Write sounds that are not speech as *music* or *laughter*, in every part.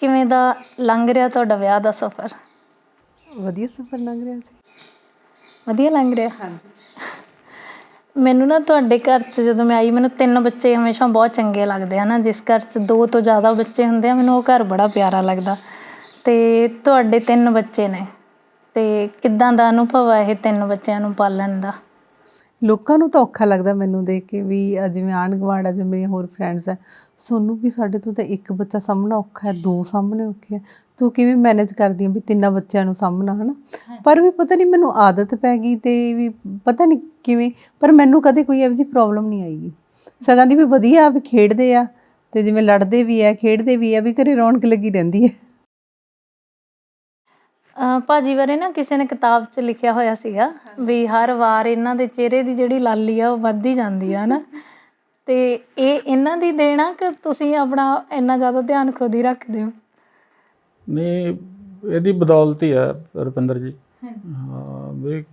ਕਿਵੇਂ ਦਾ ਲੰਘ ਰਿਹਾ ਤੁਹਾਡਾ ਵਿਆਹ ਦਾ ਸਫ਼ਰ? ਵਧੀਆ ਸਫ਼ਰ ਲੰਘ ਰਿਹਾ ਸੀ। ਵਧੀਆ ਲੰਘ ਰਿਹਾ? ਹਾਂਜੀ। ਮੈਨੂੰ ਨਾ ਤੁਹਾਡੇ ਘਰ 'ਚ ਜਦੋਂ ਮੈਂ ਆਈ ਮੈਨੂੰ ਤਿੰਨ ਬੱਚੇ ਹਮੇਸ਼ਾ ਬਹੁਤ ਚੰਗੇ ਲੱਗਦੇ ਹਨ ਜਿਸ ਘਰ 'ਚ ਦੋ ਤੋਂ ਜ਼ਿਆਦਾ ਬੱਚੇ ਹੁੰਦੇ ਆ ਮੈਨੂੰ ਉਹ ਘਰ ਬੜਾ ਪਿਆਰਾ ਲੱਗਦਾ। ਤੇ ਤੁਹਾਡੇ ਤਿੰਨ ਬੱਚੇ ਨੇ। ਤੇ ਕਿੱਦਾਂ ਦਾ ਅਨੁਭਵ ਹੈ ਇਹ ਤਿੰਨ ਬੱਚਿਆਂ ਨੂੰ ਪਾਲਣ ਦਾ? ਲੋਕਾਂ ਨੂੰ ਤਾਂ ਔਖਾ ਲੱਗਦਾ ਮੈਨੂੰ ਦੇਖ ਕੇ ਵੀ ਅਹ ਜਿਵੇਂ ਆਂਢ ਗੁਆਂਢ ਆ ਜਿਵੇਂ ਮੇਰੀਆਂ ਹੋਰ ਫਰੈਂਡਸ ਆ ਸੋਨੂੰ ਵੀ ਸਾਡੇ ਤੋਂ ਤਾਂ ਇੱਕ ਬੱਚਾ ਸਾਹਮਣਾ ਔਖਾ ਹੈ ਦੋ ਸਾਹਮਣੇ ਔਖੇ ਹੈ ਤੂੰ ਕਿਵੇਂ ਮੈਨੇਜ ਕਰਦੀ ਹੈ ਵੀ ਤਿੰਨਾਂ ਬੱਚਿਆਂ ਨੂੰ ਸਾਹਮਣਾ ਹਨਾ? ਪਰ ਵੀ ਪਤਾ ਨਹੀਂ ਮੈਨੂੰ ਆਦਤ ਪੈ ਗਈ ਤੇ ਵੀ ਪਤਾ ਨਹੀਂ ਕਿਵੇਂ ਪਰ ਮੈਨੂੰ ਕਦੇ ਕੋਈ ਇਹੋ ਜਿਹੀ ਪ੍ਰੋਬਲਮ ਨਹੀਂ ਆਈਗੀ ਸਗਾਂ ਦੀ ਵੀ ਵਧੀਆ ਵੀ ਖੇਡਦੇ ਆ ਤੇ ਜਿਵੇਂ ਲੜਦੇ ਵੀ ਆ ਖੇਡਦੇ ਵੀ ਆ ਵੀ ਘਰੇ ਰੌਣਕ ਲੱਗੀ ਰਹਿੰਦੀ ਹੈ। ਭਾਜੀ ਬਾਰੇ ਨਾ ਕਿਸੇ ਨੇ ਕਿਤਾਬ 'ਚ ਲਿਖਿਆ ਹੋਇਆ ਸੀਗਾ ਵੀ ਹਰ ਵਾਰ ਇਹਨਾਂ ਦੇ ਚਿਹਰੇ ਦੀ ਜਿਹੜੀ ਲਾਲੀ ਆ ਉਹ ਵੱਧਦੀ ਜਾਂਦੀ ਆ ਨਾ ਤੇ ਇਹ ਇਹਨਾਂ ਦੀ ਦੇਣਾ ਕਿ ਤੁਸੀਂ ਆਪਣਾ ਇੰਨਾ ਜ਼ਿਆਦਾ ਧਿਆਨ ਖੁਦ ਹੀ ਰੱਖਦੇ ਹੋ? ਨਹੀਂ ਇਹਦੀ ਬਦੌਲਤ ਹੀ ਹੈ ਰੁਪਿੰਦਰ ਜੀ। ਹਾਂ। ਵੀ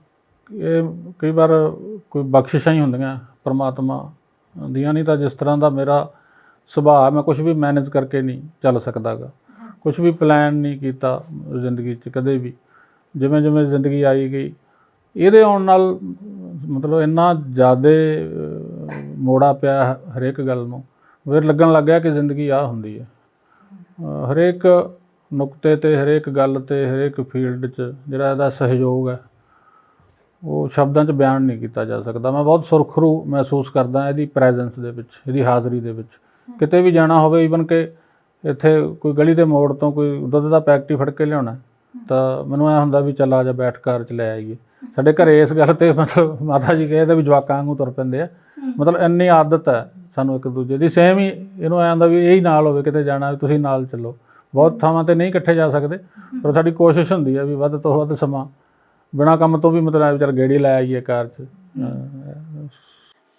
ਇਹ ਕਈ ਵਾਰ ਕੋਈ ਬਖਸ਼ਿਸ਼ਾਂ ਹੀ ਹੁੰਦੀਆਂ ਪ੍ਰਮਾਤਮਾ ਦੀਆਂ ਨਹੀਂ ਤਾਂ ਜਿਸ ਤਰ੍ਹਾਂ ਦਾ ਮੇਰਾ ਸੁਭਾਅ ਮੈਂ ਕੁਝ ਵੀ ਮੈਨੇਜ ਕਰਕੇ ਨਹੀਂ ਚੱਲ ਸਕਦਾਗਾ। ਕੁਝ ਵੀ ਪਲਾਨ ਨਹੀਂ ਕੀਤਾ ਜ਼ਿੰਦਗੀ 'ਚ ਕਦੇ ਵੀ। ਜਿਵੇਂ ਜਿਵੇਂ ਜ਼ਿੰਦਗੀ ਆਈ ਗਈ, ਇਹਦੇ ਆਉਣ ਨਾਲ ਮਤਲਬ ਇੰਨਾ ਜ਼ਿਆਦਾ ਮੋੜਾ ਪਿਆ ਹਰੇਕ ਗੱਲ ਨੂੰ। ਫਿਰ ਲੱਗਣ ਲੱਗ ਗਿਆ ਕਿ ਜ਼ਿੰਦਗੀ ਆ ਹੁੰਦੀ ਹੈ। ਹਰੇਕ ਨੁਕਤੇ ਤੇ, ਹਰੇਕ ਗੱਲ ਤੇ, ਹਰੇਕ ਫੀਲਡ 'ਚ ਜਿਹੜਾ ਇਹਦਾ ਸਹਿਯੋਗ ਹੈ, ਉਹ ਸ਼ਬਦਾਂ 'ਚ ਬਿਆਨ ਨਹੀਂ ਕੀਤਾ ਜਾ ਸਕਦਾ। ਮੈਂ ਬਹੁਤ ਸੁਰਖਰੂ ਮਹਿਸੂਸ ਕਰਦਾ ਇਹਦੀ ਪ੍ਰੈਜ਼ੈਂਸ ਦੇ ਵਿੱਚ, ਇਹਦੀ ਹਾਜ਼ਰੀ ਦੇ ਵਿੱਚ। ਕਿਤੇ ਵੀ ਜਾਣਾ ਹੋਵੇ ਈਵਨ ਕਿ ਇੱਥੇ ਕੋਈ ਗਲੀ ਦੇ ਮੋੜ ਤੋਂ ਕੋਈ ਦੁੱਧ ਦਾ ਪੈਕਟ ਹੀ ਫੜ ਕੇ ਲਿਆਉਣਾ ਤਾਂ ਮੈਨੂੰ ਐ ਹੁੰਦਾ ਵੀ ਚੱਲ ਆ ਜਾ ਬੈਠ ਕਾਰ ਚ ਲੈ ਆਈਏ। ਸਾਡੇ ਘਰੇ ਇਸ ਗੱਲ ਤੇ ਮਤਲਬ ਮਾਤਾ ਜੀ ਕਹਿੰਦੇ ਵੀ ਜਵਾਕਾਂ ਵਾਂਗੂ ਤੁਰ ਪੈਂਦੇ ਆ। ਮਤਲਬ ਇੰਨੀ ਆਦਤ ਹੈ ਸਾਨੂੰ ਇੱਕ ਦੂਜੇ ਦੀ। ਸੇਮ ਹੀ ਇਹਨੂੰ ਐ ਹੁੰਦਾ ਵੀ ਇਹ ਹੀ ਨਾਲ ਹੋਵੇ, ਕਿਤੇ ਜਾਣਾ ਵੀ ਤੁਸੀਂ ਨਾਲ ਚੱਲੋ। ਬਹੁਤ ਥਾਵਾਂ ਤੇ ਨਹੀਂ ਇਕੱਠੇ ਜਾ ਸਕਦੇ, ਪਰ ਸਾਡੀ ਕੋਸ਼ਿਸ਼ ਹੁੰਦੀ ਹੈ ਵੀ ਵੱਧ ਤੋਂ ਵੱਧ ਸਮਾਂ ਬਿਨਾਂ ਕੰਮ ਤੋਂ ਵੀ ਮਤਲਬ ਚੱਲ ਗੇੜੀ ਲੈ ਆਈਏ ਕਾਰ 'ਚ।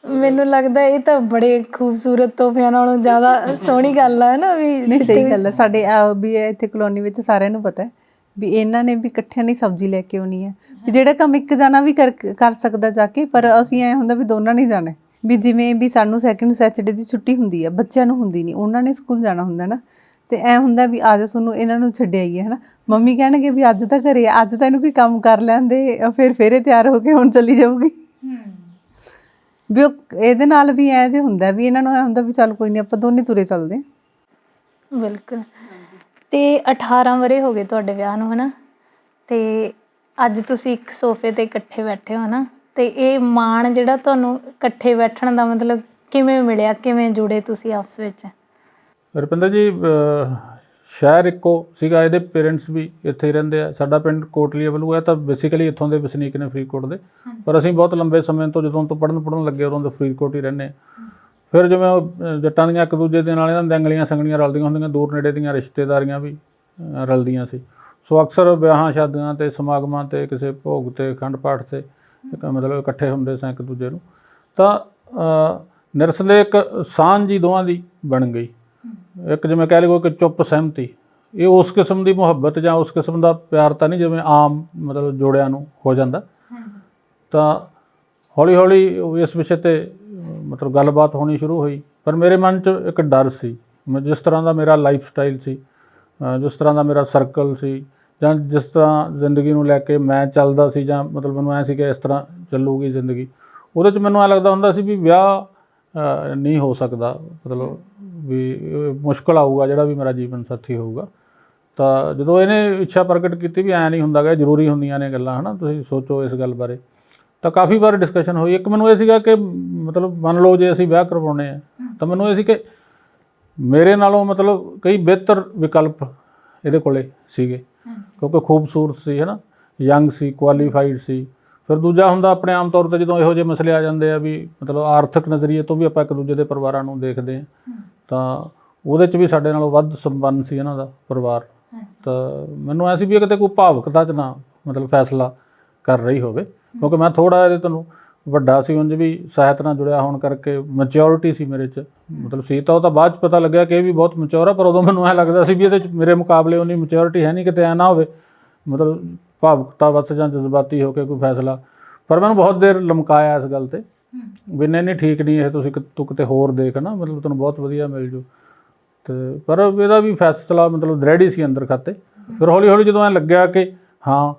ਮੈਨੂੰ ਲੱਗਦਾ ਇਹ ਤਾਂ ਬੜੇ ਖੂਬਸੂਰਤ ਤੋਹਫਿਆਂ ਨਾਲੋਂ ਜ਼ਿਆਦਾ ਸੋਹਣੀ ਗੱਲ ਹੈ ਨਾ ਵੀ ਨਹੀਂ ਸਹੀ ਗੱਲ ਹੈ ਸਾਡੇ ਆ ਵੀ ਇੱਥੇ ਕਲੋਨੀ ਵਿੱਚ ਸਾਰਿਆਂ ਨੂੰ ਪਤਾ ਹੈ ਵੀ ਇਹਨਾਂ ਨੇ ਵੀ ਇਕੱਠਿਆਂ ਨਹੀਂ ਸਬਜ਼ੀ ਲੈ ਕੇ ਆਉਣੀ ਹੈ ਵੀ ਜਿਹੜਾ ਕੰਮ ਇੱਕ ਜਾਣਾ ਵੀ ਕਰ ਕਰ ਸਕਦਾ ਜਾ ਕੇ ਪਰ ਅਸੀਂ ਐ ਹੁੰਦਾ ਵੀ ਦੋਨਾਂ ਨਹੀਂ ਜਾਣਾ ਵੀ ਜਿਵੇਂ ਵੀ ਸਾਨੂੰ ਸੈਕਿੰਡ ਸੈਚਰਡੇ ਦੀ ਛੁੱਟੀ ਹੁੰਦੀ ਹੈ ਬੱਚਿਆਂ ਨੂੰ ਹੁੰਦੀ ਨਹੀਂ ਉਹਨਾਂ ਨੇ ਸਕੂਲ ਜਾਣਾ ਹੁੰਦਾ ਨਾ। ਤੇ ਐ ਹੁੰਦਾ ਵੀ ਆ ਜਾ ਤੁਹਾਨੂੰ ਇਹਨਾਂ ਨੂੰ ਛੱਡ ਆਈਏ ਹਨਾ। ਮੰਮੀ ਕਹਿਣਗੇ ਵੀ ਅੱਜ ਤਾਂ ਘਰੇ ਆ, ਅੱਜ ਤਾਂ ਇਹਨੂੰ ਕੋਈ ਕੰਮ ਕਰ ਲੈਂਦੇ ਅ ਫਿਰ ਫੇਰੇ ਤਿਆਰ ਹੋ ਕੇ ਹੁਣ ਚੱਲੀ ਜਾਊਗੀ। ਵੀ ਉਹ ਇਹਦੇ ਨਾਲ ਵੀ ਐ ਜੇ ਹੁੰਦਾ ਵੀ ਇਹਨਾਂ ਨੂੰ ਐ ਹੁੰਦਾ ਵੀ ਚੱਲ ਕੋਈ ਨਹੀਂ ਆਪਾਂ ਦੋਨੇ ਤੁਰੇ ਚੱਲਦੇ ਹਾਂ। ਬਿਲਕੁਲ। ਤੇ 18 ਵਰੇ ਹੋ ਗਏ ਤੁਹਾਡੇ ਵਿਆਹ ਨੂੰ ਹਨਾ? ਤੇ ਅੱਜ ਤੁਸੀਂ ਇੱਕ ਸੋਫੇ ਤੇ ਇਕੱਠੇ ਬੈਠੇ ਹੋ ਨਾ ਤੇ ਇਹ ਮਾਣ ਜਿਹੜਾ ਤੁਹਾਨੂੰ ਇਕੱਠੇ ਬੈਠਣ ਦਾ ਮਤਲਬ ਕਿਵੇਂ ਮਿਲਿਆ? ਕਿਵੇਂ ਜੁੜੇ ਤੁਸੀਂ ਆਪਸ ਵਿੱਚ? ਰੁਪਿੰਦਰ ਜੀ ਅਹ ਸ਼ਹਿਰ ਇੱਕੋ ਸੀਗਾ ਇਹਦੇ ਪੇਰੈਂਟਸ ਵੀ ਇੱਥੇ ਹੀ ਰਹਿੰਦੇ ਆ। ਸਾਡਾ ਪਿੰਡ ਕੋਟਲੀ ਅਵਲੂ ਹੈ ਤਾਂ ਬੇਸਿਕਲੀ ਇੱਥੋਂ ਦੇ ਵਸਨੀਕ ਨੇ ਫਰੀਦਕੋਟ ਦੇ। ਪਰ ਅਸੀਂ ਬਹੁਤ ਲੰਬੇ ਸਮੇਂ ਤੋਂ ਜਦੋਂ ਤੋਂ ਪੜਨ ਪੜਨ ਲੱਗੇ ਉਦੋਂ ਤੋਂ ਫਰੀਦਕੋਟ ਹੀ ਰਹਿੰਦੇ ਫਿਰ ਜਿਵੇਂ ਉਹ ਜੱਟਾਂ ਦੀਆਂ ਇੱਕ ਦੂਜੇ ਦੇ ਨਾਲ ਇਹਨਾਂ ਦੀਆਂ ਅੰਗਲੀਆਂ ਸੰਗਲੀਆਂ ਰਲਦੀਆਂ ਹੁੰਦੀਆਂ ਦੂਰ ਨੇੜੇ ਦੀਆਂ ਰਿਸ਼ਤੇਦਾਰੀਆਂ ਵੀ ਰਲਦੀਆਂ ਸੀ। ਸੋ ਅਕਸਰ ਵਿਆਹਾਂ ਸ਼ਾਦੀਆਂ ਤੇ ਸਮਾਗਮਾਂ ਤੇ ਕਿਸੇ ਭੋਗ ਤੇ ਅਖੰਡ ਪਾਠ ਤੇ ਮਤਲਬ ਇਕੱਠੇ ਹੁੰਦੇ ਸਾਂ ਇੱਕ ਦੂਜੇ ਨੂੰ। ਤਾਂ ਨਿਰਸਲੇ ਇੱਕ ਸਾਂਝ ਜੀ ਦੋਵਾਂ ਦੀ ਬਣ ਗਈ। ਇੱਕ ਜਿਵੇਂ ਕਹਿ ਲਈਏ ਕਿ ਚੁੱਪ ਸਹਿਮਤੀ। ਇਹ ਉਸ ਕਿਸਮ ਦੀ ਮੁਹੱਬਤ ਜਾਂ ਉਸ ਕਿਸਮ ਦਾ ਪਿਆਰ ਤਾਂ ਨਹੀਂ ਜਿਵੇਂ ਆਮ ਮਤਲਬ ਜੋੜਿਆਂ ਨੂੰ ਹੋ ਜਾਂਦਾ। ਤਾਂ ਹੌਲੀ ਹੌਲੀ ਇਸ ਵਿਸ਼ੇ ਤੇ ਮਤਲਬ ਗੱਲਬਾਤ ਹੋਣੀ ਸ਼ੁਰੂ ਹੋਈ। ਪਰ ਮੇਰੇ ਮਨ 'ਚ ਇੱਕ ਡਰ ਸੀ। ਮੈਂ ਜਿਸ ਤਰ੍ਹਾਂ ਦਾ ਮੇਰਾ ਲਾਈਫ ਸਟਾਈਲ ਸੀ ਜਿਸ ਤਰ੍ਹਾਂ ਦਾ ਮੇਰਾ ਸਰਕਲ ਸੀ ਜਾਂ ਜਿਸ ਤਰ੍ਹਾਂ ਜ਼ਿੰਦਗੀ ਨੂੰ ਲੈ ਕੇ ਮੈਂ ਚੱਲਦਾ ਸੀ ਜਾਂ ਮਤਲਬ ਮੈਨੂੰ ਐ ਸੀ ਕਿ ਇਸ ਤਰ੍ਹਾਂ ਚੱਲੂਗੀ ਜ਼ਿੰਦਗੀ। ਉਹਦੇ 'ਚ ਮੈਨੂੰ ਐ ਲੱਗਦਾ ਹੁੰਦਾ ਸੀ ਵੀ ਵਿਆਹ ਨਹੀਂ ਹੋ ਸਕਦਾ। ਮਤਲਬ ਵੀ ਮੁਸ਼ਕਲ ਆਊਗਾ ਜਿਹੜਾ ਵੀ ਮੇਰਾ ਜੀਵਨ ਸਾਥੀ ਹੋਊਗਾ। ਤਾਂ ਜਦੋਂ ਇਹਨੇ ਇੱਛਾ ਪ੍ਰਗਟ ਕੀਤੀ ਵੀ ਐ ਨਹੀਂ ਹੁੰਦਾਗਾ ਜ਼ਰੂਰੀ ਹੁੰਦੀਆਂ ਨੇ ਗੱਲਾਂ ਹਨਾ ਤੁਸੀਂ ਸੋਚੋ ਇਸ ਗੱਲ ਬਾਰੇ। ਤਾਂ ਕਾਫੀ ਵਾਰ ਡਿਸਕਸ਼ਨ ਹੋਈ। ਇੱਕ ਮੈਨੂੰ ਇਹ ਸੀਗਾ ਕਿ ਮਤਲਬ ਮੰਨ ਲਓ ਜੇ ਅਸੀਂ ਵਿਆਹ ਕਰਵਾਉਣੇ ਆ ਤਾਂ ਮੈਨੂੰ ਇਹ ਸੀ ਕਿ ਮੇਰੇ ਨਾਲੋਂ ਮਤਲਬ ਕਈ ਬਿਹਤਰ ਵਿਕਲਪ ਇਹਦੇ ਕੋਲੇ ਸੀਗੇ। ਕਿਉਂਕਿ ਖੂਬਸੂਰਤ ਸੀ ਹੈ ਨਾ ਯੰਗ ਸੀ ਕੁਆਲੀਫਾਈਡ ਸੀ। ਫਿਰ ਦੂਜਾ ਹੁੰਦਾ ਆਪਣੇ ਆਮ ਤੌਰ ਤੇ ਜਦੋਂ ਇਹੋ ਜਿਹੇ ਮਸਲੇ ਆ ਜਾਂਦੇ ਆ ਵੀ ਮਤਲਬ ਆਰਥਿਕ ਨਜ਼ਰੀਏ ਤੋਂ ਵੀ ਆਪਾਂ ਇੱਕ ਦੂਜੇ ਦੇ ਪਰਿਵਾਰਾਂ ਨੂੰ ਦੇਖਦੇ ਆ। ਤਾਂ ਉਹਦੇ 'ਚ ਵੀ ਸਾਡੇ ਨਾਲੋਂ ਵੱਧ ਸੰਬੰਧ ਸੀ ਇਹਨਾਂ ਦਾ ਪਰਿਵਾਰ। ਤਾਂ ਮੈਨੂੰ ਐ ਸੀ ਵੀ ਇਹ ਕਿਤੇ ਕੋਈ ਭਾਵੁਕਤਾ 'ਚ ਨਾ ਮਤਲਬ ਫੈਸਲਾ ਕਰ ਰਹੀ ਹੋਵੇ ਕਿਉਂਕਿ ਮੈਂ ਥੋੜਾ ਇਹਦੇ ਤੁਹਾਨੂੰ ਵੱਡਾ ਸੀ ਉਂਝ ਵੀ ਸਾਹਿਤ ਨਾਲ ਜੁੜਿਆ ਹੋਣ ਕਰਕੇ ਮੈਚਿਓਰਿਟੀ ਸੀ ਮੇਰੇ 'ਚ। ਮਤਲਬ ਸੀ ਤਾਂ ਉਹ ਤਾਂ ਬਾਅਦ 'ਚ ਪਤਾ ਲੱਗਿਆ ਕਿ ਇਹ ਵੀ ਬਹੁਤ ਮੈਚਿਓਰ ਆ ਪਰ ਉਦੋਂ ਮੈਨੂੰ ਐ ਲੱਗਦਾ ਸੀ ਵੀ ਇਹਦੇ 'ਚ ਮੇਰੇ ਮੁਕਾਬਲੇ ਉਨੀ ਮੈਚਿਓਰਿਟੀ ਹੈ ਨਹੀਂ ਕਿਤੇ ਐ ਨਾ ਹੋਵੇ। ਮਤਲਬ ਭਾਵੁਕਤਾ ਵਸ ਜਾਂ ਜਜ਼ਬਾਤੀ ਹੋ ਕੇ ਕੋਈ ਫੈਸਲਾ। ਪਰ ਮੈਨੂੰ ਬਹੁਤ ਦੇਰ ਲਮਕਾਇਆ ਇਸ ਗੱਲ ਤੇ। ਵੀ ਨਹੀਂ ਨਹੀਂ ਠੀਕ ਨਹੀਂ ਇਹ ਤੁਸੀਂ ਕਿ- ਤੂੰ ਕਿਤੇ ਹੋਰ ਦੇਖ ਨਾ ਮਤਲਬ ਤੈਨੂੰ ਬਹੁਤ ਵਧੀਆ ਮਿਲ ਜੂ। ਤੇ ਪਰ ਇਹਦਾ ਵੀ ਫੈਸਲਾ ਮਤਲਬ ਦ੍ਰਿੜੀ ਸੀ ਅੰਦਰ ਖਾਤੇ। ਫਿਰ ਹੌਲੀ ਹੌਲੀ ਜਦੋਂ ਐ ਲੱਗਿਆ ਕਿ ਹਾਂ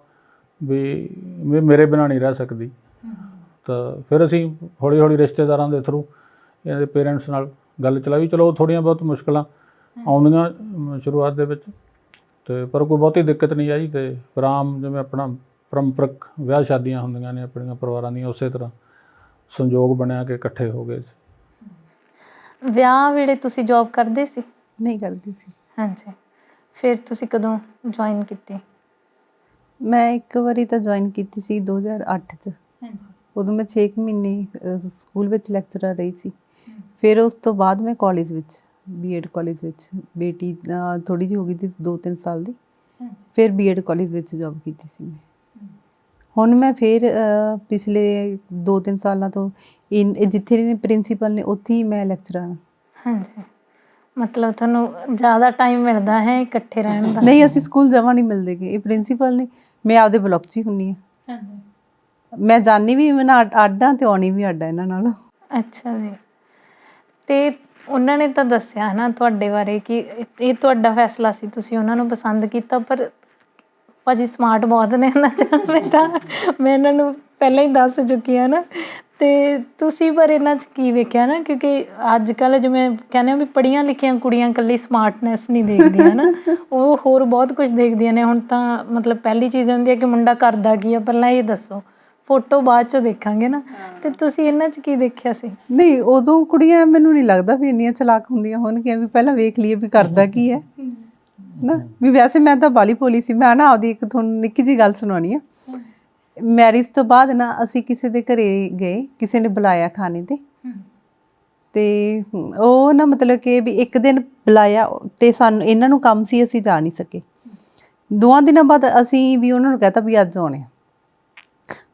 ਵੀ ਵੀ ਮੇਰੇ ਬਿਨਾਂ ਨਹੀਂ ਰਹਿ ਸਕਦੀ। ਤਾਂ ਫਿਰ ਅਸੀਂ ਹੌਲੀ ਹੌਲੀ ਰਿਸ਼ਤੇਦਾਰਾਂ ਦੇ ਥਰੂ ਇਹਦੇ ਪੇਰੈਂਟਸ ਨਾਲ ਗੱਲ ਚਲਾਈ। ਚਲੋ ਥੋੜੀਆਂ ਬਹੁਤ ਮੁਸ਼ਕਲਾਂ ਆਉਂਦੀਆਂ ਅਮ, ਸ਼ੁਰੂਆਤ ਦੇ ਵਿੱਚ। ਤੇ ਪਰ ਕੋਈ ਬਹੁਤੀ ਦਿੱਕਤ ਨਹੀਂ ਆਈ ਤੇ ਫਿਰ ਆਮ ਜਿਵੇਂ ਆਪਣਾ ਪਰੰਪਰਕ ਵਿਆਹ ਸ਼ਾਦੀਆਂ ਹੁੰਦੀਆਂ ਨੇ ਆਪਣੀਆਂ ਪਰਿਵਾਰਾਂ ਦੀਆਂ ਉਸੇ ਤਰ੍ਹਾਂ। ਸੰਯੋਗ ਬਣਿਆ ਕਿ ਇਕੱਠੇ ਹੋ ਗਏ ਸੀ। ਵਿਆਹ ਵੇਲੇ ਤੁਸੀਂ ਜੌਬ ਕਰਦੇ ਸੀ? ਨਹੀਂ ਕਰਦੀ ਸੀ। ਹਾਂਜੀ। ਫਿਰ ਤੁਸੀਂ ਕਦੋਂ ਜੁਆਇਨ ਕੀਤੀ? ਮੈਂ ਇੱਕ ਵਾਰੀ ਤਾਂ ਜੁਆਇਨ ਕੀਤੀ ਸੀ 2008 ਚ। ਹਾਂਜੀ। ਉਦੋਂ ਮੈਂ 6 ਮਹੀਨੇ ਅਹ, ਸਕੂਲ ਵਿੱਚ ਲੈਕਚਰਰ ਰਹੀ ਸੀ। ਫਿਰ ਉਸ ਤੋਂ ਬਾਅਦ ਮੈਂ ਕਾਲਜ ਵਿੱਚ ਬੀਐਡ ਕਾਲਜ ਵਿੱਚ ਬੇਟੀ ਥੋੜੀ ਜਿਹੀ ਹੋ ਗਈ ਸੀ 2-3 ਸਾਲ ਦੀ। ਹਾਂਜੀ। ਫਿਰ ਬੀਐਡ ਕਾਲਜ ਵਿੱਚ ਜੌਬ ਕੀਤੀ ਸੀ ਮੈਂ। ਹੁਣ ਮੈਂ ਫਿਰ ਪਿਛਲੇ 2-3 ਸਾਲਾਂ ਤੋਂ ਜਿੱਥੇ ਨੇ ਪ੍ਰਿੰਸੀਪਲ ਨੇ ਉੱਥੇ ਹੀ ਮੈਂ ਲੈਕਚਰਰ ਹਾਂ ਹਾਂਜੀ। ਮਤਲਬ ਤੁਹਾਨੂੰ ਜ਼ਿਆਦਾ ਟਾਈਮ ਮਿਲਦਾ ਹੈ ਇਕੱਠੇ ਰਹਿਣ ਦਾ? ਨਹੀਂ ਅਸੀਂ ਸਕੂਲ ਜਮਾ ਨਹੀਂ ਮਿਲਦੇਗੇ ਇਹ ਪ੍ਰਿੰਸੀਪਲ ਨੇ ਮੈਂ ਆਪਦੇ ਬਲਾਕ 'ਚ ਹੀ ਹੁੰਨੀ ਆ। ਹਾਂਜੀ। ਮੈਂ ਜਾਣੀ ਵੀ ਮੈਂ ਆਡਾਂ ਤੇ ਆਉਣੀ ਵੀ ਆਡਾ ਇਹਨਾਂ ਨਾਲ। ਅੱਛਾ ਜੀ। ਤੇ ਉਹਨਾਂ ਨੇ ਤਾਂ ਦੱਸਿਆ ਨਾ ਤੁਹਾਡੇ ਬਾਰੇ ਕਿ ਇਹ ਤੁਹਾਡਾ ਫੈਸਲਾ ਸੀ ਤੁਸੀਂ ਉਹਨਾਂ ਨੂੰ ਪਸੰਦ ਕੀਤਾ ਪਰ ਭਾਜੀ ਸਮਾਰਟ ਬਹੁਤ ਨੇ ਨਾ ਮੈਂ ਤਾਂ ਮੈਂ ਇਹਨਾਂ ਨੂੰ ਪਹਿਲਾਂ ਹੀ ਦੱਸ ਚੁੱਕੀ ਹਾਂ ਨਾ। ਤੇ ਤੁਸੀਂ ਪਰ ਇਹਨਾਂ 'ਚ ਕੀ ਵੇਖਿਆ ਨਾ ਕਿਉਂਕਿ ਅੱਜ ਕੱਲ ਜਿਵੇਂ ਕਹਿੰਦੇ ਆ ਵੀ ਪੜੀਆਂ ਲਿਖੀਆਂ ਕੁੜੀਆਂ ਇਕੱਲੀ ਸਮਾਰਟਨੈਸ ਨਹੀਂ ਦੇਖਦੀਆਂ ਨਾ ਉਹ ਹੋਰ ਬਹੁਤ ਕੁਝ ਦੇਖਦੀਆਂ ਨੇ। ਹੁਣ ਤਾਂ ਮਤਲਬ ਪਹਿਲੀ ਚੀਜ਼ ਹੁੰਦੀ ਹੈ ਕਿ ਮੁੰਡਾ ਕਰਦਾ ਕੀ ਆ ਪਹਿਲਾਂ ਇਹ ਦੱਸੋ। ਫੋਟੋ ਬਾਅਦ ਚ ਦੇਖਾਂਗੇ ਨਾ। ਤੇ ਤੁਸੀਂ ਇਹਨਾਂ 'ਚ ਕੀ ਦੇਖਿਆ ਸੀ? ਨਹੀਂ ਉਦੋਂ ਕੁੜੀਆਂ ਮੈਨੂੰ ਨਹੀਂ ਲੱਗਦਾ ਵੀ ਇੰਨੀਆਂ ਚਲਾਕ ਹੁੰਦੀਆਂ ਹੋਣਗੀਆਂ ਵੀ ਪਹਿਲਾਂ ਵੇਖ ਲਈਏ ਵੀ ਕਰਦਾ ਕੀ ਹੈ। ਨਾ ਵੀ ਵੈਸੇ ਮੈਂ ਤਾਂ ਬਾਲੀ ਪੋਲੀ ਸੀ ਮੈਂ ਨਾ ਆਪਦੀ ਇੱਕ ਤੁਹਾਨੂੰ ਨਿੱਕੀ ਜੀ ਗੱਲ ਸੁਣਾਉਣੀ ਆ। ਮੈਰਿਜ ਤੋਂ ਬਾਅਦ ਨਾ ਅਸੀਂ ਕਿਸੇ ਦੇ ਘਰੇ ਗਏ ਕਿਸੇ ਨੇ ਬੁਲਾਇਆ ਖਾਣੇ ਤੇ। ਤੇ ਉਹ ਨਾ ਮਤਲਬ ਕਿ ਵੀ ਇੱਕ ਦਿਨ ਬੁਲਾਇਆ ਤੇ ਸਾਨੂੰ ਇਹਨਾਂ ਨੂੰ ਕੰਮ ਸੀ ਅਸੀਂ ਜਾ ਨਹੀਂ ਸਕੇ। ਦੋਆਂ ਦਿਨਾਂ ਬਾਅਦ ਅਸੀਂ ਵੀ ਉਹਨਾਂ ਨੂੰ ਕਹਤਾ ਵੀ ਅੱਜ ਆਉਣੇ।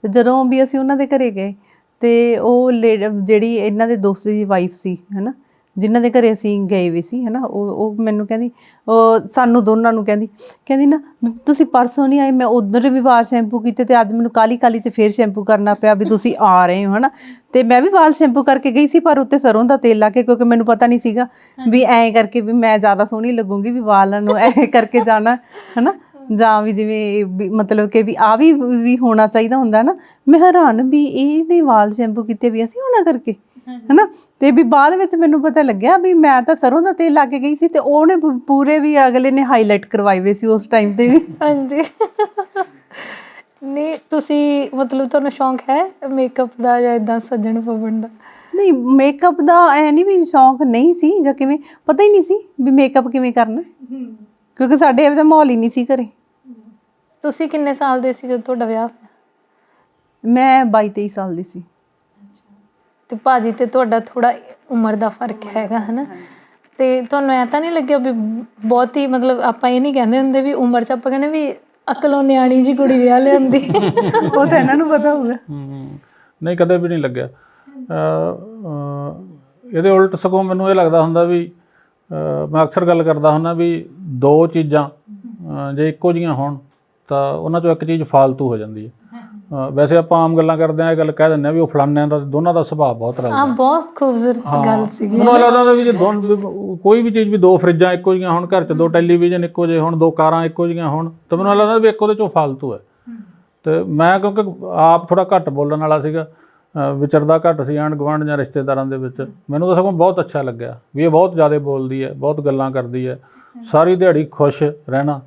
ਤੇ ਜਦੋਂ ਵੀ ਅਸੀਂ ਉਹਨਾਂ ਦੇ ਘਰੇ ਗਏ ਤੇ ਉਹ ਜਿਹੜੀ ਇਹਨਾਂ ਦੇ ਦੋਸਤ ਦੀ ਵਾਈਫ ਸੀ ਹਨਾ ਜਿਨ੍ਹਾਂ ਦੇ ਘਰੇ ਅਸੀਂ ਗਏ ਵੀ ਸੀ ਹਨਾ ਉਹ ਉਹ ਮੈਨੂੰ ਕਹਿੰਦੀ ਉਹ ਸਾਨੂੰ ਦੋਨਾਂ ਨੂੰ ਕਹਿੰਦੀ ਕਹਿੰਦੀ ਨਾ ਤੁਸੀਂ ਪਰਸੋਂ ਨਹੀਂ ਆਏ ਮੈਂ ਉਧਰ ਵੀ ਵਾਲ ਸ਼ੈਂਪੂ ਕੀਤੇ ਤੇ ਅੱਜ ਮੈਨੂੰ ਕਾਲੀ ਕਾਲੀ ਚ ਫੇਰ ਸ਼ੈਂਪੂ ਕਰਨਾ ਪਿਆ ਵੀ ਤੁਸੀਂ ਆ ਰਹੇ ਹੋ ਹਨਾ। ਤੇ ਮੈਂ ਵੀ ਵਾਲ ਸ਼ੈਂਪੂ ਕਰਕੇ ਗਈ ਸੀ ਪਰ ਉੱਤੇ ਸਰੋਂ ਦਾ ਤੇਲ ਲਾ ਕੇ ਕਿਉਂਕਿ ਮੈਨੂੰ ਪਤਾ ਨਹੀਂ ਸੀਗਾ ਵੀ ਐਂ ਕਰਕੇ ਵੀ ਮੈਂ ਜ਼ਿਆਦਾ ਸੋਹਣੀ ਲੱਗੂੰਗੀ ਵੀ ਵਾਲਾਂ ਨੂੰ ਐਂ ਕਰਕੇ ਜਾਣਾ ਹਨਾ। ਜਾਂ ਵੀ ਜਿਵੇਂ ਮਤਲਬ ਕਿ ਵੀ ਆ ਵੀ ਵੀ ਹੋਣਾ ਚਾਹੀਦਾ ਹੁੰਦਾ ਨਾ ਮੈਂ ਹੈਰਾਨ ਵੀ ਇਹ ਨੇ ਵਾਲ ਸ਼ੈਂਪੂ ਕੀਤੇ ਵੀ ਅਸੀਂ ਹੋਣਾ ਕਰਕੇ। ਹਨਾ? ਤੇ ਵੀ ਬਾਅਦ ਵਿੱਚ ਮੈਨੂੰ ਪਤਾ ਲੱਗਿਆ ਵੀ ਮੈਂ ਤਾਂ ਸਰੋਂ ਦਾ ਤੇਲ ਲਾ ਕੇ ਗਈ ਸੀ ਤੇ ਉਹਨੇ ਪੂਰੇ ਵੀ ਅਗਲੇ ਨੇ ਹਾਈਲਾਈਟ ਕਰਵਾਏ ਵੇ ਸੀ ਉਸ ਟਾਈਮ ਤੇ ਵੀ। ਹਾਂਜੀ। ਨਹੀਂ ਤੁਸੀਂ ਮਤਲਬ ਤੁਹਾਨੂੰ ਸ਼ੌਂਕ ਹੈ ਮੇਕਅਪ ਦਾ ਜਾਂ ਇਦਾਂ ਸੱਜਣ ਫਬਣ ਦਾ? ਨਹੀਂ ਮੇਕਅਪ ਦਾ ਐ ਨਹੀਂ ਵੀ ਸ਼ੌਂਕ ਨਹੀਂ ਸੀ ਜਾਂ ਕਿਵੇਂ ਪਤਾ ਹੀ ਨਹੀਂ ਸੀ ਵੀ ਮੇਕਅਪ ਕਿਵੇਂ ਕਰਨਾ। ਕਿਉਂਕਿ ਸਾਡੇ ਇਹੋ ਮਾਹੌਲ ਹੀ ਨਹੀਂ ਸੀ ਘਰੇ। ਤੁਸੀਂ ਕਿੰਨੇ ਸਾਲ ਦੇ ਸੀ ਜਦੋਂ ਤੁਹਾਡਾ ਵਿਆਹ? ਮੈਂ 22 23 ਸਾਲ ਦੀ ਸੀ। ਤੇ ਭਾਜੀ ਤੇ ਤੁਹਾਡਾ ਥੋੜਾ ਉਮਰ ਦਾ ਫ਼ਰਕ ਹੈਗਾ ਹਨਾ? ਤੇ ਤੁਹਾਨੂੰ ਐ ਤਾਂ ਨਹੀਂ ਲੱਗਿਆ ਵੀ ਬਹੁਤ ਹੀ ਮਤਲਬ ਆਪਾਂ ਇਹ ਨਹੀਂ ਕਹਿੰਦੇ ਹੁੰਦੇ ਵੀ ਉਮਰ ਚ ਆਪਾਂ ਕਹਿੰਦੇ ਵੀ ਅਕਲੋਂ ਨਿਆਣੀ ਜੀ ਕੁੜੀ ਵਿਆਹ ਲਿਆਂਦੀ। *laughs* ਉਹ ਤਾਂ ਇਹਨਾਂ ਨੂੰ ਪਤਾ ਹੋਊਗਾ। ਨਹੀਂ ਕਦੇ ਵੀ ਨਹੀਂ ਲੱਗਿਆ। ਇਹਦੇ ਉਲਟ ਸਗੋਂ ਮੈਨੂੰ ਇਹ ਲੱਗਦਾ ਹੁੰਦਾ ਵੀ ਮੈਂ ਅਕਸਰ ਗੱਲ ਕਰਦਾ ਹੁੰਦਾ ਵੀ ਦੋ ਚੀਜ਼ਾਂ ਜੇ ਇੱਕੋ ਜੀਆਂ ਹੋਣ ਤਾਂ ਉਹਨਾਂ ਚੋਂ ਇੱਕ ਚੀਜ਼ ਫਾਲਤੂ ਹੋ ਜਾਂਦੀ ਹੈ। ਵੈਸੇ ਆਪਾਂ ਆਮ ਗੱਲਾਂ ਕਰਦੇ ਆ ਇਹ ਗੱਲ ਕਹਿ ਦਿੰਦੇ ਆ ਵੀ ਉਹ ਫਲਾਨਿਆਂ ਦਾ ਦੋਨਾਂ ਦਾ ਸੁਭਾਅ ਬਹੁਤ ਆ ਰਲਦਾ ਬਹੁਤ ਖੂਬਸੂਰਤ ਗੱਲ ਸੀਗੀ। ਮੈਨੂੰ ਲੱਗਦਾ ਵੀ ਜੇ ਦੋ ਵੀ ਕੋਈ ਵੀ ਚੀਜ਼ ਵੀ ਦੋ ਫਰਿੱਜਾਂ ਇੱਕੋ ਜੀਆਂ ਹੋਣ ਘਰ 'ਚ ਦੋ ਟੈਲੀਵਿਜ਼ਨ ਇੱਕੋ ਜਿਹੇ ਹੋਣ ਦੋ ਕਾਰਾਂ ਇੱਕੋ ਜੀਆਂ ਹੋਣ ਤਾਂ ਮੈਨੂੰ ਲੱਗਦਾ ਵੀ ਇੱਕ ਉਹਦੇ ਚੋਂ ਫਾਲਤੂ ਹੈ। ਤੇ ਮੈਂ ਕਿਉਂਕਿ ਆਪ ਥੋੜਾ ਘੱਟ ਬੋਲਣ ਵਾਲਾ ਸੀਗਾ ਵਿਚਰਦਾ ਘੱਟ ਸੀ ਆਂਢ ਗੁਆਂਢ ਜਾਂ ਰਿਸ਼ਤੇਦਾਰਾਂ ਦੇ ਵਿੱਚ। ਮੈਨੂੰ ਤਾਂ ਸਗੋਂ ਬਹੁਤ ਅੱਛਾ ਲੱਗਿਆ ਵੀ ਇਹ ਬਹੁਤ ਜ਼ਿਆਦਾ ਬੋਲਦੀ ਹੈ ਬਹੁਤ ਗੱਲਾਂ ਕਰਦੀ ਹੈ ਸਾਰੀ ਦਿਹਾੜੀ ਖੁਸ਼ ਰਹਿਣਾ।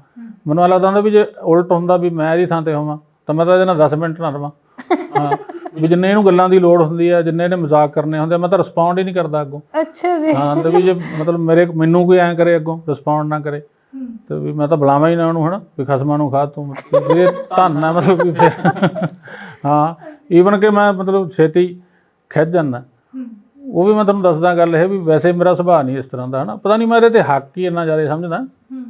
ਮੈਨੂੰ ਲੱਗਦਾ ਹੁੰਦਾ ਵੀ ਜੇ ਉਲਟ ਹੁੰਦਾ ਵੀ ਮੈਂ ਇਹਦੀ ਥਾਂ ਤੇ ਹੋਵਾਂ ਤਾਂ ਮੈਂ ਤਾਂ ਇਹਦੇ ਨਾਲ 10 ਮਿੰਟ ਨਾ ਰਵਾਂ। ਹਾਂ ਵੀ ਜਿੰਨੇ ਇਹਨੂੰ ਗੱਲਾਂ ਦੀ ਲੋੜ ਹੁੰਦੀ ਹੈ ਜਿੰਨੇ ਇਹਨੇ ਮਜ਼ਾਕ ਕਰਨੇ ਹੁੰਦੇ ਆ, ਮੈਂ ਤਾਂ ਰਿਸਪੌਂਡ ਹੀ ਨਹੀਂ ਕਰਦਾ ਅੱਗੋਂ। ਅੱਛਾ ਜੀ। ਹਾਂ ਤੇ ਵੀ ਜੇ ਮਤਲਬ ਮੇਰੇ ਮੈਨੂੰ ਕੋਈ ਐਂ ਕਰੇ ਅੱਗੋਂ ਰਿਸਪੌਂਡ ਨਾ ਕਰੇ। ਤੇ ਵੀ ਮੈਂ ਤਾਂ ਬੁਲਾਵਾਂ ਹੀ ਨਾ ਉਹਨੂੰ ਹਨਾ ਵੀ ਖਸਮਾਂ ਨੂੰ ਖਾ ਤੂੰ। ਵੀ ਇਹ ਧੰਨ ਹੈ ਮਤਲਬ ਵੀ ਫਿਰ। ਹਾਂ ਈਵਨ ਕਿ ਮੈਂ ਮਤਲਬ ਛੇਤੀ ਖਿੱਚ ਜਾਂਦਾ। ਉਹ ਵੀ ਮੈਂ ਤੁਹਾਨੂੰ ਦੱਸਦਾ ਗੱਲ ਇਹ ਵੀ ਵੈਸੇ ਮੇਰਾ ਸੁਭਾਅ ਨਹੀਂ ਇਸ ਤਰ੍ਹਾਂ ਦਾ ਹਨਾ। ਪਤਾ ਨਹੀਂ ਮੈਂ ਇਹਦੇ ਤੇ ਹੱਕ ਹੀ ਇੰਨਾ ਜ਼ਿਆਦਾ ਸਮਝਦਾ।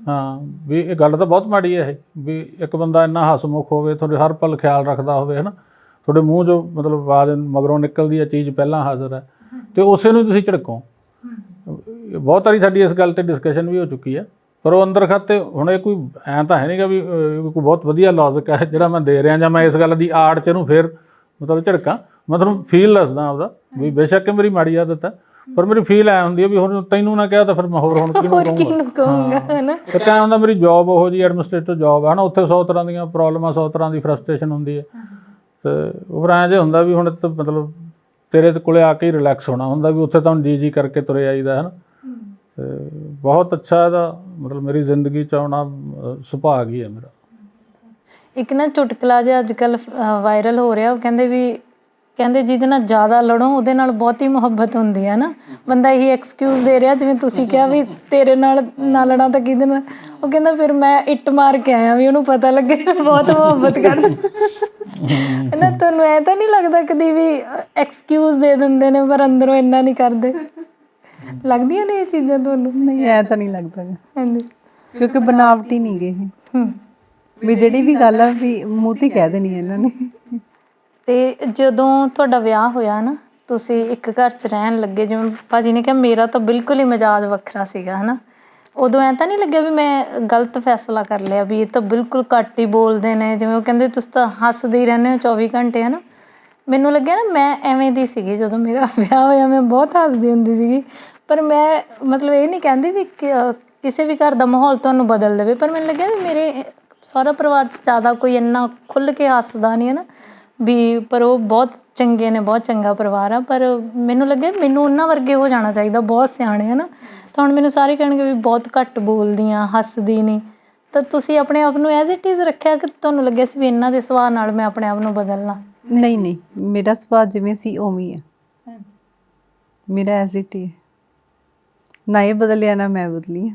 ਹਾਂ। ਵੀ ਇਹ ਗੱਲ ਤਾਂ ਬਹੁਤ ਮਾੜੀ ਹੈ ਇਹ ਵੀ ਇੱਕ ਬੰਦਾ ਇੰਨਾ ਹਸਮੁਖ ਹੋਵੇ ਤੁਹਾਡੇ ਹਰ ਪਲ ਖਿਆਲ ਰੱਖਦਾ ਹੋਵੇ ਹਨਾ? ਤੁਹਾਡੇ ਮੂੰਹ 'ਚੋਂ ਮਤਲਬ ਆਵਾਜ਼ ਮਗਰੋਂ ਨਿਕਲਦੀ ਹੈ ਚੀਜ਼ ਪਹਿਲਾਂ ਹਾਜ਼ਰ ਹੈ। ਤੇ ਉਸੇ ਨੂੰ ਤੁਸੀਂ ਝੜਕੋ। ਬਹੁਤ ਵਾਰੀ ਸਾਡੀ ਇਸ ਗੱਲ ਤੇ ਡਿਸਕਸ਼ਨ ਵੀ ਹੋ ਚੁੱਕੀ ਹੈ। ਪਰ ਉਹ ਅੰਦਰ ਖਾਤੇ ਹੁਣ ਇਹ ਕੋਈ ਐਂ ਤਾਂ ਹੈ ਨਹੀਂਗਾ ਵੀ ਕੋਈ ਬਹੁਤ ਵਧੀਆ ਲੌਜਿਕ ਹੈ ਜਿਹੜਾ ਮੈਂ ਦੇ ਰਿਹਾ ਜਾਂ ਮੈਂ ਇਸ ਗੱਲ ਦੀ ਆੜ ਚ ਇਹਨੂੰ ਫੇਰ ਮਤਲਬ ਝੜਕਾਂ। ਮੈਂ ਤੁਹਾਨੂੰ ਫੀਲ ਦੱਸਦਾ ਆਪਦਾ ਵੀ ਬੇਸ਼ੱਕ ਮੇਰੀ ਮਾੜੀ ਆਦਤ ਹੈ। ਪਰ ਮੇਰੀ ਫੀਲ ਐ ਹੁੰਦੀ ਹੈ ਵੀ ਹੁਣ ਤੈਨੂੰ ਨਾ ਕਿਹਾ ਤਾਂ ਫਿਰ ਮੈਂ ਹੋਰ ਹੁਣ ਕਿਹਨੂੰ ਹੋਰ ਕਹੂੰਗਾ? ਕਿਹਨੂੰ ਕਹੂੰਗਾ ਹਨਾ? ਤੇ ਕਿਆ ਹੁੰਦਾ ਮੇਰੀ ਜੌਬ ਉਹੋ ਜੀ ਐਡਮਿਨਿਸਟ੍ਰੇਟਰ ਜੌਬ ਹੈ ਹਨਾ? ਉੱਥੇ 100 ਤਰ੍ਹਾਂ ਦੀਆਂ ਪ੍ਰੋਬਲਮਾਂ 100 ਤਰ੍ਹਾਂ ਦੀ ਫਰਸਟ੍ਰੇਸ਼ਨ ਹੁੰਦੀ ਹੈ। ਤੇ ਉਹ ਐਂ ਜੇ ਹੁੰਦਾ ਵੀ ਹੁਣ ਤਾਂ ਮਤਲਬ ਤੇਰੇ ਕੋਲੇ ਆ ਕੇ ਹੀ ਰਿਲੈਕਸ ਹੋਣਾ ਹੁੰਦਾ ਵੀ ਉੱਥੇ ਤਾਂ ਜੀ ਜੀ ਕਰਕੇ ਤੁਰੇ ਆਈਦਾ ਹਨ? ਤੇ ਬਹੁਤ ਅੱਛਾ ਇਹਦਾ ਮਤਲਬ ਮੇਰੀ ਜ਼ਿੰਦਗੀ ਚ ਆਉਣਾ ਸੁਭਾਗ ਹੀ ਹੈ ਮੇਰਾ। ਇੱਕ ਨਾ ਚੁਟਕਲਾ ਜਿਹਾ ਅੱਜ ਕੱਲ ਵਾਇਰਲ ਹੋ ਰਿਹਾ ਉਹ ਕਹਿੰਦੇ ਵੀ ਕਹਿੰਦੇ ਜਿਹਦੇ ਨਾਲ ਜ਼ਿਆਦਾ ਲੜੋ ਉਹਦੇ ਨਾਲ ਬਹੁਤੀ ਮੁਹੱਬਤ ਹੁੰਦੀ ਹੈ ਨਾ। ਬੰਦਾ ਇਹੀ ਐਕਸਕਿਊਜ਼ ਦੇ ਰਿਹਾ ਜਿਵੇਂ ਤੁਸੀਂ ਕਿਹਾ ਵੀ ਤੇਰੇ ਨਾਲ ਨਾ ਲੜਾਂ ਤਾਂ ਕਿਹਦੇ ਨਾਲ? ਉਹ ਕਹਿੰਦਾ ਫਿਰ ਮੈਂ ਇੱਟ ਮਾਰ ਕੇ ਆਇਆ ਵੀ ਉਹਨੂੰ ਪਤਾ ਲੱਗੇ ਬਹੁਤ ਮੁਹੱਬਤ ਕਰਦਾ। ਨਾ ਤੁਹਾਨੂੰ ਐ ਤਾਂ ਨਹੀਂ ਲੱਗਦਾ ਕਦੀ ਵੀ ਐਕਸਕਿਊਜ਼ ਦੇ ਦਿੰਦੇ ਨੇ ਪਰ ਅੰਦਰੋਂ ਇੰਨਾ ਨਹੀਂ ਕਰਦੇ? ਲੱਗਦੀਆਂ ਨੇ ਇਹ ਚੀਜ਼ਾਂ ਤੁਹਾਨੂੰ? ਨਹੀਂ ਐ ਤਾਂ ਨਹੀਂ ਲੱਗਦਾ। ਹਾਂਜੀ। ਕਿਉਂਕਿ ਬਨਾਵਟੀ ਨਹੀਂ ਗਏ ਇਹ। ਵੀ ਜਿਹੜੀ ਵੀ ਗੱਲ ਆ ਵੀ ਮੂੰਹ ਤੇ ਕਹਿ ਦੇਣੀ ਇਹਨਾਂ ਨੇ। ਤੇ ਜਦੋਂ ਤੁਹਾਡਾ ਵਿਆਹ ਹੋਇਆ ਨਾ, ਤੁਸੀਂ ਇੱਕ ਘਰ 'ਚ ਰਹਿਣ ਲੱਗੇ, ਜਿਵੇਂ ਭਾਜੀ ਨੇ ਕਿਹਾ ਮੇਰਾ ਤਾਂ ਬਿਲਕੁਲ ਹੀ ਮਿਜਾਜ ਵੱਖਰਾ ਸੀਗਾ ਹੈ ਨਾ ਉਦੋਂ ਐਂ ਤਾਂ ਨਹੀਂ ਲੱਗਿਆ ਵੀ ਮੈਂ ਗਲਤ ਫੈਸਲਾ ਕਰ ਲਿਆ ਵੀ ਇਹ ਤਾਂ ਬਿਲਕੁਲ ਘੱਟ ਹੀ ਬੋਲਦੇ ਨੇ, ਜਿਵੇਂ ਉਹ ਕਹਿੰਦੇ ਤੁਸੀਂ ਤਾਂ ਹੱਸਦੇ ਹੀ ਰਹਿੰਦੇ ਹੋ 24 ਘੰਟੇ ਹੈ ਨਾ ਮੈਨੂੰ ਲੱਗਿਆ ਨਾ ਮੈਂ ਐਵੇਂ ਦੀ ਸੀਗੀ, ਜਦੋਂ ਮੇਰਾ *laughs* ਵਿਆਹ ਹੋਇਆ ਮੈਂ ਬਹੁਤ ਹੱਸਦੀ ਹੁੰਦੀ ਸੀਗੀ, ਪਰ ਮੈਂ ਮਤਲਬ ਇਹ ਨਹੀਂ ਕਹਿੰਦੀ ਵੀ ਕਿਸੇ ਵੀ ਘਰ ਦਾ ਮਾਹੌਲ ਤੁਹਾਨੂੰ ਬਦਲ ਦੇਵੇ, ਪਰ ਮੈਨੂੰ ਲੱਗਿਆ ਵੀ ਮੇਰੇ ਸਹੁਰਾ ਪਰਿਵਾਰ 'ਚ ਜ਼ਿਆਦਾ ਕੋਈ ਇੰਨਾ ਖੁੱਲ੍ਹ ਕੇ ਹੱਸਦਾ ਨਹੀਂ ਹੈ ਨਾ ਵੀ ਪਰ ਉਹ ਬਹੁਤ ਚੰਗੇ ਨੇ ਬਹੁਤ ਚੰਗਾ ਪਰਿਵਾਰ ਆ ਪਰ ਮੈਨੂੰ ਲੱਗਿਆ ਮੈਨੂੰ ਉਹਨਾਂ ਵਰਗੇ ਹੋ ਜਾਣਾ ਚਾਹੀਦਾ ਬਹੁਤ ਸਿਆਣੇ ਹੈ ਨਾ। ਤਾਂ ਹੁਣ ਮੈਨੂੰ ਸਾਰੇ ਕਹਿਣਗੇ ਵੀ ਬਹੁਤ ਘੱਟ ਬੋਲਦੀ ਆ ਹੱਸਦੀ ਨਹੀਂ ਤਾਂ ਤੁਸੀਂ ਆਪਣੇ ਆਪ ਨੂੰ ਐਜ਼ ਇਟ ਇਜ਼ ਰੱਖਿਆ ਕਿ ਤੁਹਾਨੂੰ ਲੱਗਿਆ ਸੀ ਵੀ ਇਹਨਾਂ ਦੇ ਸੁਭਾਅ ਨਾਲ ਮੈਂ ਆਪਣੇ ਆਪ ਨੂੰ ਬਦਲਣਾ? ਨਹੀਂ ਨਹੀਂ ਮੇਰਾ ਸੁਭਾਅ ਜਿਵੇਂ ਸੀ ਉਵੇਂ ਹੀ ਹੈ ਮੇਰਾ ਐਜ਼ ਇਟ ਹੀ ਹੈ ਨਾ ਇਹ ਬਦਲਿਆ ਨਾ ਮੈਂ ਬਦਲੀ ਹਾਂ